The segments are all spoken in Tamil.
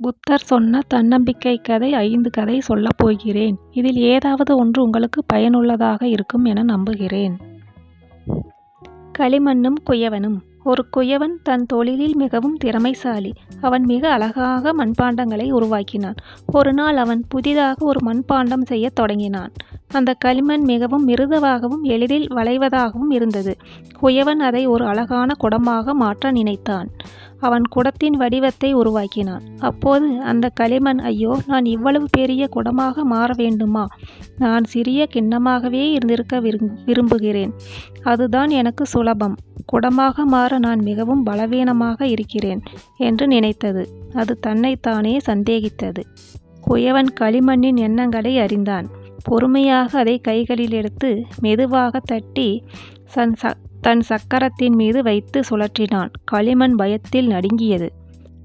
புத்தர் சொன்ன தன்னம்பிக்கை கதை ஐந்து கதை சொல்லப் போகிறேன். இதில் ஏதாவது ஒன்று உங்களுக்கு பயனுள்ளதாக இருக்கும் என நம்புகிறேன். களிமண்ணும் குயவனும் ஒரு குயவன் தன் தொழிலில் மிகவும் திறமைசாலி. அவன் மிக அழகாக மண்பாண்டங்களை உருவாக்கினான். ஒரு நாள் அவன் புதிதாக ஒரு மண்பாண்டம் செய்யத் தொடங்கினான். அந்த களிமண் மிகவும் மிருதுவாகவும் எளிதில் வளைவதாகவும் இருந்தது. குயவன் அதை ஒரு அழகான குடமாக மாற்ற நினைத்தான். அவன் குடத்தின் வடிவத்தை உருவாக்கினான். அப்போது அந்த களிமண் ஐயோ நான் இவ்வளவு பெரிய குடமாக மாற வேண்டுமா? நான் சிறிய கிண்ணமாகவே இருந்திருக்க விரும்புகிறேன். அதுதான் எனக்கு சுலபம். குடமாக மாற நான் மிகவும் பலவீனமாக இருக்கிறேன் என்று நினைத்தது. அது தன்னைத்தானே சந்தேகித்தது. குயவன் களிமண்ணின் எண்ணங்களை அறிந்தான். பொறுமையாக அதை கைகளில் எடுத்து மெதுவாக தட்டி சன் ச தன் சக்கரத்தின் மீது வைத்து சுழற்றினான். களிமண் பயத்தில் நடுங்கியது.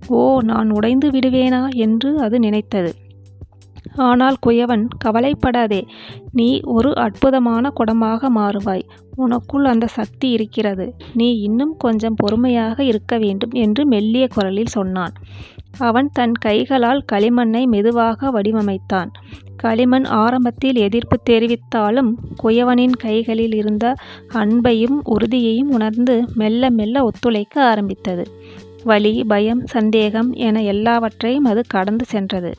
ஓ நான் உடைந்து விடுவேனா என்று அது நினைத்தது. ஆனால் குயவன் கவலைப்படாதே நீ ஒரு அற்புதமான குடமாக மாறுவாய். உனக்குள் அந்த சக்தி இருக்கிறது. நீ இன்னும் கொஞ்சம் பொறுமையாக இருக்க வேண்டும் என்று மெல்லிய குரலில் சொன்னான். அவன் தன் கைகளால் களிமண்ணை மெதுவாக வடிவமைத்தான். களிமண் ஆரம்பத்தில் எதிர்ப்பு தெரிவித்தாலும் குயவனின் கைகளில் இருந்த அன்பையும் உறுதியையும் உணர்ந்து மெல்ல மெல்ல ஒத்துழைக்க ஆரம்பித்தது. வலி பயம் சந்தேகம் என எல்லாவற்றையும் அது கடந்து சென்றது.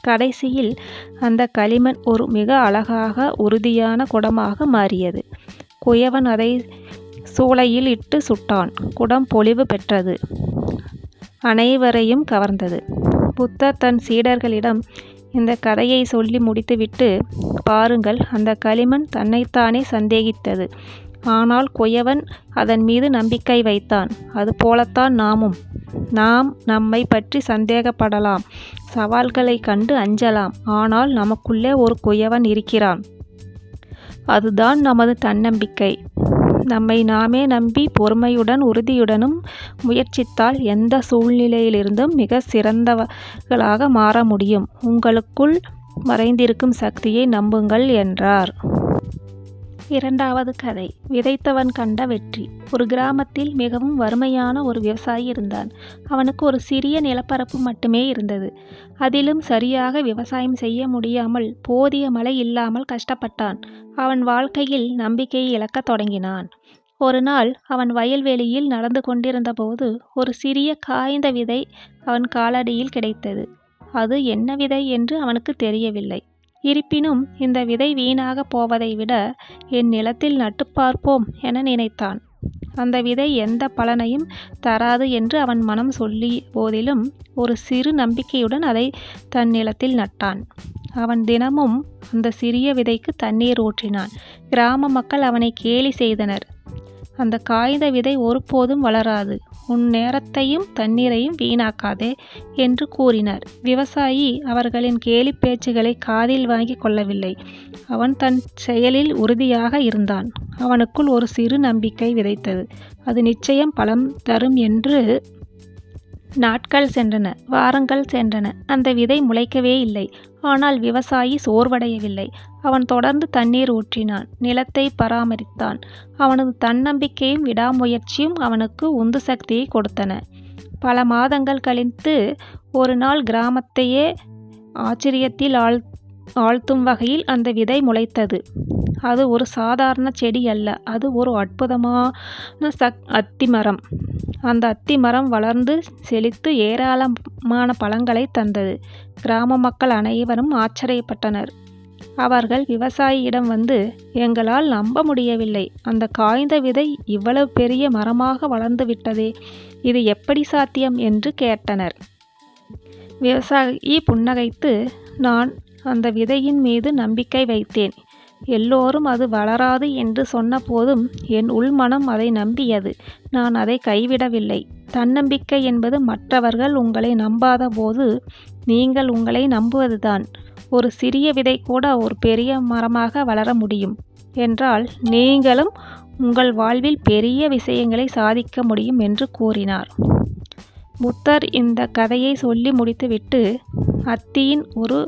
கடைசியில் அந்த களிமண் ஒரு மிக அழகாக உறுதியான குடமாக மாறியது. குயவன் அதை சூளையில் இட்டு சுட்டான். குடம் பொலிவு பெற்றது. அனைவரையும் கவர்ந்தது. புத்தர் தன் சீடர்களிடம் இந்த கதையை சொல்லி முடித்துவிட்டு பாருங்கள் அந்த களிமண் தன்னைத்தானே சந்தேகித்தது. ஆனால் குயவன் அதன் மீது நம்பிக்கை வைத்தான். அது போலத்தான் நாமும். நாம் நம்மை பற்றி சந்தேகப்படலாம் சவால்களைக் கண்டு அஞ்சலாம். ஆனால் நமக்குள்ளே ஒரு குயவன் இருக்கிறான். அதுதான் நமது தன்னம்பிக்கை. நம்மை நாமே நம்பி பொறுமையுடன் உறுதியுடனும் முயற்சித்தால் எந்த சூழ்நிலையிலிருந்தும் மிகச் சிறந்தவர்களாக மாற முடியும். உங்களுக்குள் மறைந்திருக்கும் சக்தியை நம்புங்கள் என்றார். இரண்டாவது கதை விதைத்தவன் கண்ட வெற்றி. ஒரு கிராமத்தில் மிகவும் வறுமையான ஒரு விவசாயி இருந்தான். அவனுக்கு ஒரு சிறிய நிலப்பரப்பு மட்டுமே இருந்தது. அதிலும் சரியாக விவசாயம் செய்ய முடியாமல் போதிய மழை இல்லாமல் கஷ்டப்பட்டான். அவன் வாழ்க்கையில் நம்பிக்கையை இழக்கத் தொடங்கினான். ஒரு நாள் அவன் வயல்வெளியில் நடந்து கொண்டிருந்தபோது ஒரு சிறிய காய்ந்த விதை அவன் காலடியில் கிடைத்தது. அது என்ன விதை என்று அவனுக்கு தெரியவில்லை. இருப்பினும் இந்த விதை வீணாகப் போவதை விட என் நிலத்தில் நட்டுப் பார்ப்போம் என நினைத்தான். அந்த விதை எந்த பலனையும் தராது என்று அவன் மனம் சொல்லி போதிலும் ஒரு சிறு நம்பிக்கையுடன் அதை தன் நிலத்தில் நட்டான். அவன் தினமும் அந்த சிறிய விதைக்கு தண்ணீர் ஊற்றினான். கிராம மக்கள் அவனை கேலி செய்தனர். அந்த காய்ந்த விதை ஒருபோதும் வளராது. உன் நேரத்தையும் தண்ணீரையும் வீணாக்காதே என்று கூறினர். விவசாயி அவர்களின் கேலி பேச்சுகளை காதில் வாங்கி கொள்ளவில்லை. அவன் தன் செயலில் உறுதியாக இருந்தான். அவனுக்குள் ஒரு சிறு நம்பிக்கை விதைத்தது. அது நிச்சயம் பலம் தரும் என்று. நாட்கள் சென்றன. வாரங்கள் சென்றன. அந்த விதை முளைக்கவே இல்லை. ஆனால் விவசாயி சோர்வடையவில்லை. அவன் தொடர்ந்து தண்ணீர் ஊற்றினான். நிலத்தை பராமரித்தான். அவனது தன்னம்பிக்கையும் விடாமுயற்சியும் அவனுக்கு உந்து சக்தியை கொடுத்தன. பல மாதங்கள் கழித்து ஒரு நாள் கிராமத்தையே ஆச்சரியத்தில் ஆழ் ஆழ்த்தும் வகையில் அந்த விதை முளைத்தது. அது ஒரு சாதாரண செடி அல்ல. அது ஒரு அற்புதமான சக் அத்தி மரம் அந்த அத்தி மரம் வளர்ந்து செழித்து ஏராளமான பழங்களை தந்தது. கிராம மக்கள் அனைவரும் ஆச்சரியப்பட்டனர். அவர்கள் விவசாயியிடம் வந்து எங்களால் நம்ப முடியவில்லை. அந்த காய்ந்த விதை இவ்வளவு பெரிய மரமாக வளர்ந்து விட்டதே இது எப்படி சாத்தியம்? என்று கேட்டனர். விவசாயி புன்னகைத்து நான் அந்த விதையின் மீது நம்பிக்கை வைத்தேன். எல்லோரும் அது வளராது என்று சொன்னபோதும் என் உள்மனம் அதை நம்பியது. நான் அதை கைவிடவில்லை. தன்னம்பிக்கை என்பது மற்றவர்கள் உங்களை நம்பாத போது நீங்கள் உங்களை நம்புவதுதான். ஒரு சிறிய விதை கூட ஒரு பெரிய மரமாக வளர முடியும் என்றால் நீங்களும் உங்கள் வாழ்வில் பெரிய விஷயங்களை சாதிக்க முடியும் என்று கூறினார். புத்தர் இந்த கதையை சொல்லி முடித்துவிட்டு அத்தியின் ஒரு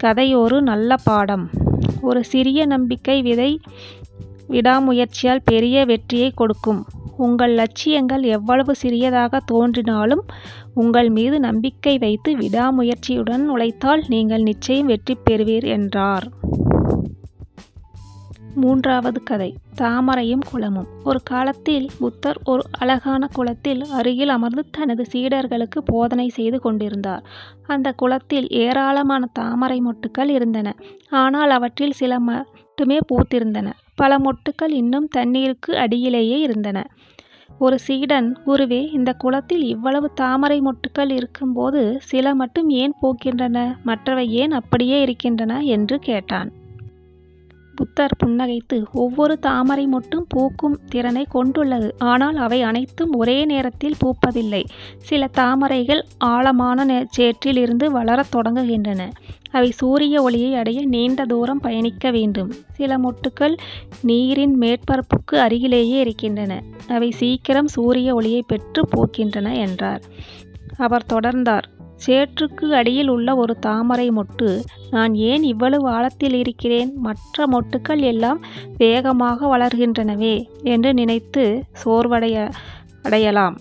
கதை ஒரு நல்ல பாடம். ஒரு சிறிய நம்பிக்கை விதை விடாமுயற்சியால் பெரிய வெற்றியைக் கொடுக்கும். உங்கள் லட்சியங்கள் எவ்வளவு சிறியதாக தோன்றினாலும் உங்கள் மீது நம்பிக்கை வைத்து விடாமுயற்சியுடன் உழைத்தால் நீங்கள் நிச்சயம் வெற்றி பெறுவீர் என்றார் மூன்றாவது கதை. தாமரையும் குளமும். ஒரு காலத்தில் புத்தர் ஒரு அழகான குளத்தில் அருகில் அமர்ந்து தனது சீடர்களுக்கு போதனை செய்து கொண்டிருந்தார். அந்த குளத்தில் ஏராளமான தாமரை மொட்டுக்கள் இருந்தன. ஆனால் அவற்றில் சில மட்டுமே பூத்திருந்தன. பல மொட்டுக்கள் இன்னும் தண்ணீருக்கு அடியிலேயே இருந்தன. ஒரு சீடன் குருவே இந்த குளத்தில் இவ்வளவு தாமரை மொட்டுக்கள் இருக்கும்போது சில மட்டும் ஏன் பூக்கின்றன? மற்றவை ஏன் அப்படியே இருக்கின்றன? என்று கேட்டான். புத்தர் புன்னகைத்து ஒவ்வொரு தாமரை மொட்டும் பூக்கும் திறனை கொண்டுள்ளது. ஆனால் அவை அனைத்தும் ஒரே நேரத்தில் பூப்பதில்லை. சில தாமரைகள் ஆழமான சேற்றில் இருந்து வளரத் தொடங்குகின்றன. அவை சூரிய ஒளியை அடைய நீண்ட தூரம் பயணிக்க வேண்டும். சில மொட்டுக்கள் நீரின் மேற்பரப்புக்கு அருகிலேயே இருக்கின்றன. அவை சீக்கிரம் சூரிய ஒளியை பெற்று பூக்கின்றன என்றார். அவர் தொடர்ந்தார். சேற்றுக்கு அடியில் உள்ள ஒரு தாமரை மொட்டு. நான் ஏன் இவ்வளவு ஆழத்தில் இருக்கிறேன்? மற்ற மொட்டுக்கள் எல்லாம் வேகமாக வளர்கின்றனவே என்று நினைத்து சோர்வடைய அடையலாம்.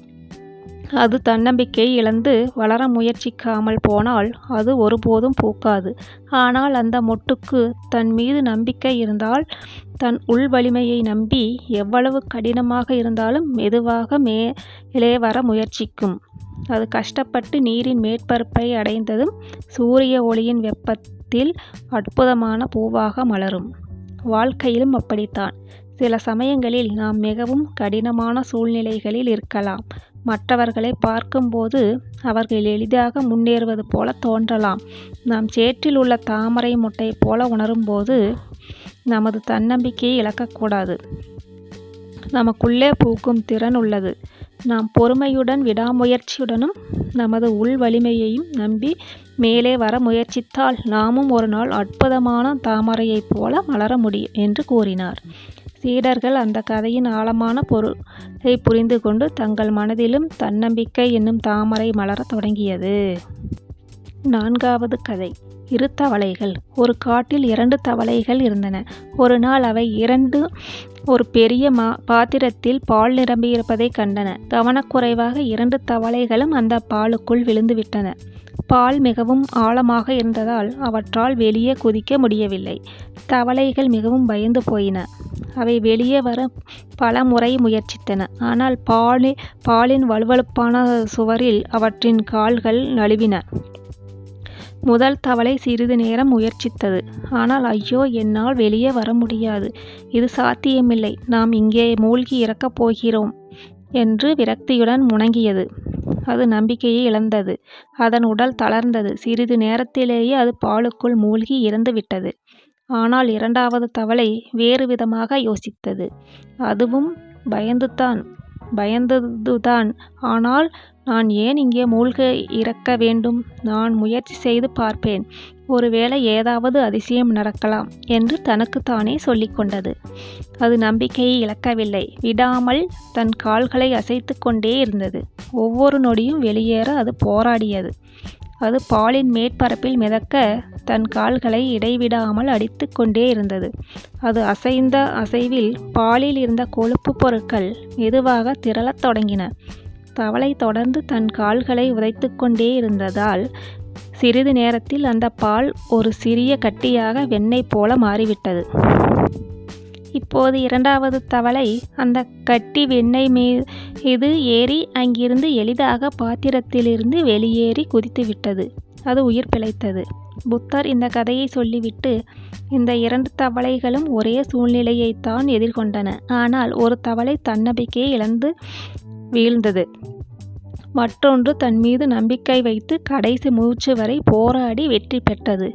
அது தன்னம்பிக்கை இழந்து வளர முயற்சிக்காமல் போனால் அது ஒருபோதும் பூக்காது. ஆனால் அந்த மொட்டுக்கு தன் மீது நம்பிக்கை இருந்தால் தன் உள் வலிமையை நம்பி எவ்வளவு கடினமாக இருந்தாலும் மெதுவாக மேலே வர முயற்சிக்கும். அது கஷ்டப்பட்டு நீரின் மேற்பரப்பை அடைந்ததும் சூரிய ஒளியின் வெப்பத்தில் அற்புதமான பூவாக மலரும். வாழ்க்கையிலும் அப்படித்தான். சில சமயங்களில் நாம் மிகவும் கடினமான சூழ்நிலைகளில் இருக்கலாம். மற்றவர்களை பார்க்கும்போது அவர்கள் எளிதாக முன்னேறுவது போல தோன்றலாம். நாம் சேற்றில் உள்ள தாமரை முட்டை போல உணரும்போது நமது தன்னம்பிக்கையை இழக்கக்கூடாது. நமக்குள்ளே பூக்கும் திறன் உள்ளது. நாம் பொறுமையுடன் விடாமுயற்சியுடனும் நமது உள் வலிமையையும் நம்பி மேலே வர முயற்சித்தால் நாமும் ஒரு நாள் அற்புதமான தாமரையைப் போல மலர முடியும் என்று கூறினார். சீடர்கள் அந்த கதையின் ஆழமான பொருளை. புரிந்து கொண்டு தங்கள் மனதிலும் தன்னம்பிக்கை என்னும் தாமரை மலரத் தொடங்கியது. நான்காவது கதை. இரு தவளைகள். ஒரு காட்டில் இரண்டு தவளைகள் இருந்தன. ஒரு நாள் அவை இரண்டு ஒரு பெரிய மா பாத்திரத்தில் பால் நிரம்பியிருப்பதைக் கண்டன. கவனக்குறைவாக இரண்டு தவளைகளும் அந்த பாலுக்குள் விழுந்துவிட்டன. பால் மிகவும் ஆழமாக இருந்ததால் அவற்றால் வெளியே குதிக்க முடியவில்லை. தவளைகள் மிகவும் பயந்து போயின. அவை வெளியே வர பல முறை முயற்சித்தன. ஆனால் பாலி பாலின் வலுவழுப்பான சுவரில் அவற்றின் கால்கள் நழுவின. முதல் தவளை சிறிது நேரம் முயற்சித்தது. ஆனால் ஐயோ என்னால் வெளியே வர முடியாது. இது சாத்தியமில்லை. நாம் இங்கே மூழ்கி இறக்கப் போகிறோம் என்று விரக்தியுடன் முணங்கியது. அது நம்பிக்கையை இழந்தது. அதன் உடல் தளர்ந்தது. சிறிது நேரத்திலேயே அது பாலுக்குள் மூழ்கி இறந்துவிட்டது ஆனால் இரண்டாவது தவளை வேறு விதமாக யோசித்தது. அதுவும் பயந்துதான் பயந்ததுதான். ஆனால் நான் ஏன் இங்கே மூழ்க இறக்க வேண்டும்? நான் முயற்சி செய்து பார்ப்பேன். ஒருவேளை ஏதாவது அதிசயம் நடக்கலாம் என்று தனக்குத்தானே சொல்லிக்கொண்டது அது நம்பிக்கையை இழக்கவில்லை. விடாமல் தன் கால்களை அசைத்து கொண்டே இருந்தது. ஒவ்வொரு நொடியும் வெளியேற அது போராடியது. அது பாலின் மேற்பரப்பில் மிதக்க தன் கால்களை இடைவிடாமல் அடித்து கொண்டே இருந்தது. அது அசைந்த அசைவில் பாலில் இருந்த கொழுப்பு பொருட்கள் மெதுவாக திரளத் தொடங்கின. தவளை தொடர்ந்து தன் கால்களை உதைத்து கொண்டே இருந்ததால் சிறிது நேரத்தில் அந்த பால் ஒரு சிறிய கட்டியாக வெண்ணெய் போல மாறிவிட்டது. இப்போது இரண்டாவது தவளை அந்த கட்டி வெண்ணெய் மீது ஏறி அங்கிருந்து எளிதாக பாத்திரத்திலிருந்து வெளியேறி குதித்துவிட்டது. அது உயிர் பிழைத்தது. புத்தர் இந்த கதையை சொல்லிவிட்டு இந்த இரண்டு தவளைகளும் ஒரே சூழ்நிலையைத்தான் எதிர்கொண்டன. ஆனால் ஒரு தவளை தன்னம்பிக்கையை இழந்து வீழ்ந்தது. மற்றொன்று தன் மீது நம்பிக்கை வைத்து கடைசி மூச்சு வரை போராடி வெற்றி பெற்றது.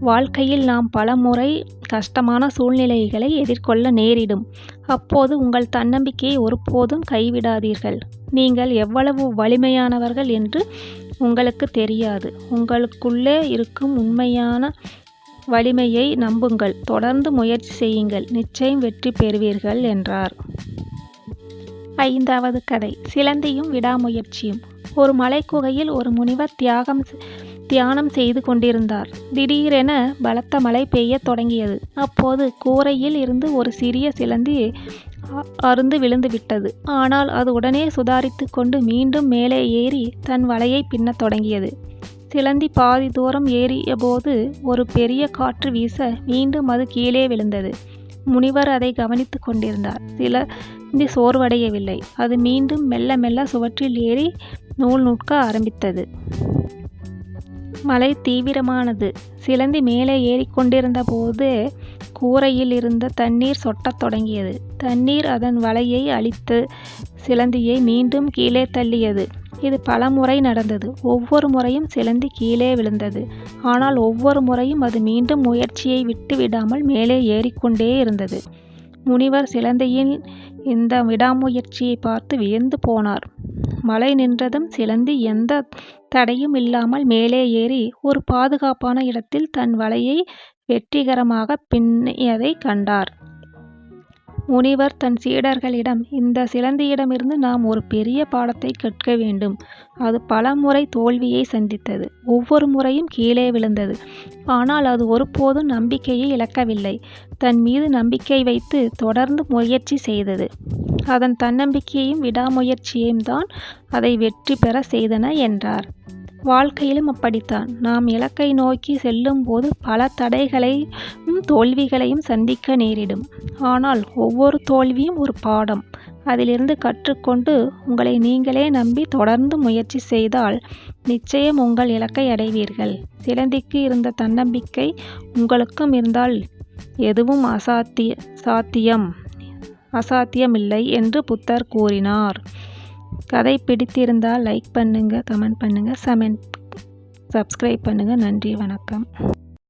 வாழ்க்கையில் நாம் பல முறை கஷ்டமான சூழ்நிலைகளை எதிர்கொள்ள நேரிடும். அப்போது உங்கள் தன்னம்பிக்கையை ஒருபோதும் கைவிடாதீர்கள். நீங்கள் எவ்வளவு வலிமையானவர்கள் என்று உங்களுக்கு தெரியாது. உங்களுக்குள்ளே இருக்கும் உண்மையான வலிமையை நம்புங்கள். தொடர்ந்து முயற்சி செய்யுங்கள். நிச்சயம் வெற்றி பெறுவீர்கள் என்றார். ஐந்தாவது கதை சிலந்தியும் விடாமுயற்சியும் ஒரு மலைக்குகையில் ஒரு முனிவர் தியாகம் தியானம் செய்து கொண்டிருந்தார் திடீரென பலத்த மழை பெய்யத் தொடங்கியது அப்போது கூரையில் இருந்து ஒரு சிறிய சிலந்தி அறுந்து விழுந்துவிட்டது. ஆனால் அது உடனே சுதாரித்து கொண்டு மீண்டும் மேலே ஏறி தன் வலையை பின்னத் தொடங்கியது. சிலந்தி பாதி தூரம் ஏறியபோது ஒரு பெரிய காற்று வீச மீண்டும் அது கீழே விழுந்தது. முனிவர் அதை கவனித்து கொண்டிருந்தார். சில குழந்தை சோர்வடையவில்லை. அது மீண்டும் மெல்ல மெல்ல சுவற்றில் ஏறி நூல் நூற்க ஆரம்பித்தது. மழை தீவிரமானது. சிலந்தி மேலே ஏறிக்கொண்டிருந்தபோதே கூரையில் இருந்த தண்ணீர் சொட்டத் தொடங்கியது. தண்ணீர் அதன் வலையை அழித்து சிலந்தியை மீண்டும் கீழே தள்ளியது. இது பல முறை நடந்தது. ஒவ்வொரு முறையும் சிலந்தி கீழே விழுந்தது. ஆனால் ஒவ்வொரு முறையும் அது மீண்டும் முயற்சியை விட்டு விடாமல் மேலே ஏறிக்கொண்டே இருந்தது. முனிவர் சிலந்தியின் இந்த விடாமுயற்சியைப் பார்த்து வியந்து போனார். மழை நின்றதும் சிலந்தி எந்த தடையும் இல்லாமல் மேலே ஏறி ஒரு பாதுகாப்பான இடத்தில் தன் வலையை வெற்றிகரமாக பின்னியதைக் கண்டார். முனிவர் தன் சீடர்களிடம் இந்த சிலந்தியிடமிருந்து நாம் ஒரு பெரிய பாடத்தை கற்க வேண்டும். அது பலமுறை தோல்வியை சந்தித்தது. ஒவ்வொரு முறையும் கீழே விழுந்தது. ஆனால் அது ஒருபோதும் நம்பிக்கையை இழக்கவில்லை. தன் மீது நம்பிக்கை வைத்து தொடர்ந்து முயற்சி செய்தது. அதன் தன்னம்பிக்கையும் விடாமுயற்சியும்தான் அதை வெற்றி பெற செய்தன என்றார். வாழ்க்கையிலும் அப்படித்தான். நாம் இலக்கை நோக்கி செல்லும்போது பல தடைகளையும் தோல்விகளையும் சந்திக்க நேரிடும். ஆனால் ஒவ்வொரு தோல்வியும் ஒரு பாடம். அதிலிருந்து கற்றுக்கொண்டு உங்களை நீங்களே நம்பி தொடர்ந்து முயற்சி செய்தால் நிச்சயம் உங்கள் இலக்கை அடைவீர்கள். சிலந்திக்கு இருந்த தன்னம்பிக்கை உங்களுக்கும் இருந்தால் எதுவும் அசாத்திய சாத்தியம் அசாத்தியமில்லை என்று புத்தர் கூறினார். கதை பிடித்திருந்தால் லைக் பண்ணுங்கள் கமெண்ட் பண்ணுங்கள் சமெண்ட் சப்ஸ்கிரைப் பண்ணுங்கள் நன்றி வணக்கம்.